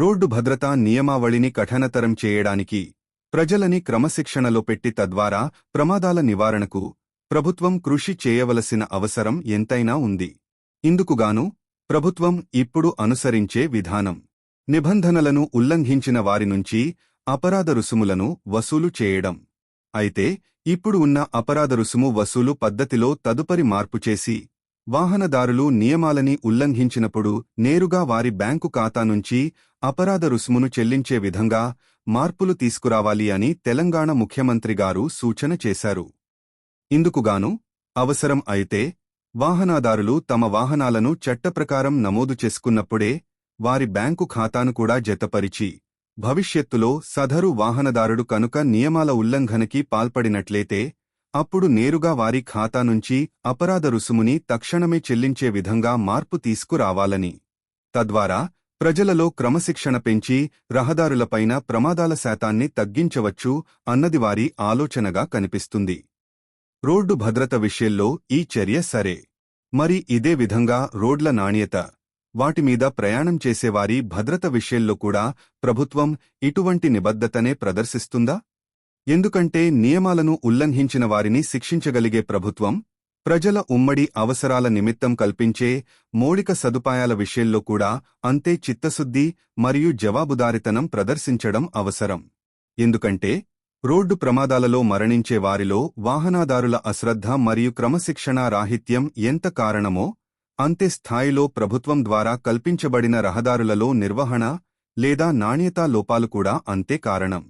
Road భద్రతా నియమావళిని కఠినతరం చేయడానికి ప్రజలని క్రమశిక్షణలో పెట్టి తద్వారా ప్రమాదాల నివారణకు ప్రభుత్వం కృషి చేయవలసిన అవసరం ఎంతైనా ఉంది. ఇందుకుగాను ప్రభుత్వం ఇప్పుడు అనుసరించే విధానం. నిబంధనలను ఉల్లంఘించిన వారి నుంచి అపరాధ రుసుములను వసూలు చేయడం. అయితే ఇప్పుడు ఉన్న అపరాధ రుసుము వసూలు పద్ధతిలో తదుపరి మార్పు చేసి వాహనదారులు నియమాలని ఉల్లంఘించినప్పుడు నేరుగా వారి బ్యాంకు ఖాతా నుంచి అపరాధ రుసుమును చెల్లించే విధంగా మార్పులు తీసుకురావాలి అని తెలంగాణ ముఖ్యమంత్రి గారు సూచన చేశారు. ఇందుకుగాను అవసరం అయితే వాహనదారులు తమ వాహనాలను చట్టప్రకారం నమోదు చేసుకున్నప్పుడే వారి బ్యాంకు ఖాతాను కూడా జతపరిచి భవిష్యత్తులో సదరు వాహనదారుడు కనుక నియమాల ఉల్లంఘనకి పాల్పడినట్లయితే అప్పుడు నేరుగా వారి ఖాతా నుంచి అపరాధ రుసుముని తక్షణమే చెల్లించే విధంగా మార్పు తీసుకురావాలని. తద్వారా ప్రజలలో క్రమశిక్షణ పెంచి రహదారులపైన ప్రమాదాల శాతాన్ని తగ్గించవచ్చు అన్నది వారి ఆలోచనగా కనిపిస్తుంది. రోడ్డు భద్రత విషయంలో ఈ చర్య సరే. మరి ఇదే విధంగా రోడ్ల నాణ్యత వాటిమీద ప్రయాణం చేసేవారి భద్రత విషయంలో కూడా ప్రభుత్వం ఇటువంటి నిబద్ధతనే ప్రదర్శిస్తుందా? ఎందుకంటే నియమాలను ఉల్లంఘించిన వారిని శిక్షించగలిగే ప్రభుత్వం ప్రజల ఉమ్మడి అవసరాల నిమిత్తం కల్పించే మౌలిక సదుపాయాల విషయంలో కూడా అంతే చిత్తశుద్ధి మరియు జవాబుదారితనం ప్రదర్శించడం అవసరం. ఎందుకంటే రోడ్డు ప్రమాదాలలో మరణించే వారిలో వాహనాదారుల అశ్రద్ధ మరియు క్రమశిక్షణా రాహిత్యం ఎంత కారణమో అంతే స్థాయిలో ప్రభుత్వం ద్వారా కల్పించబడిన రహదారులలో నిర్వహణ లేదా నాణ్యతా లోపాలు కూడా అంతే కారణం.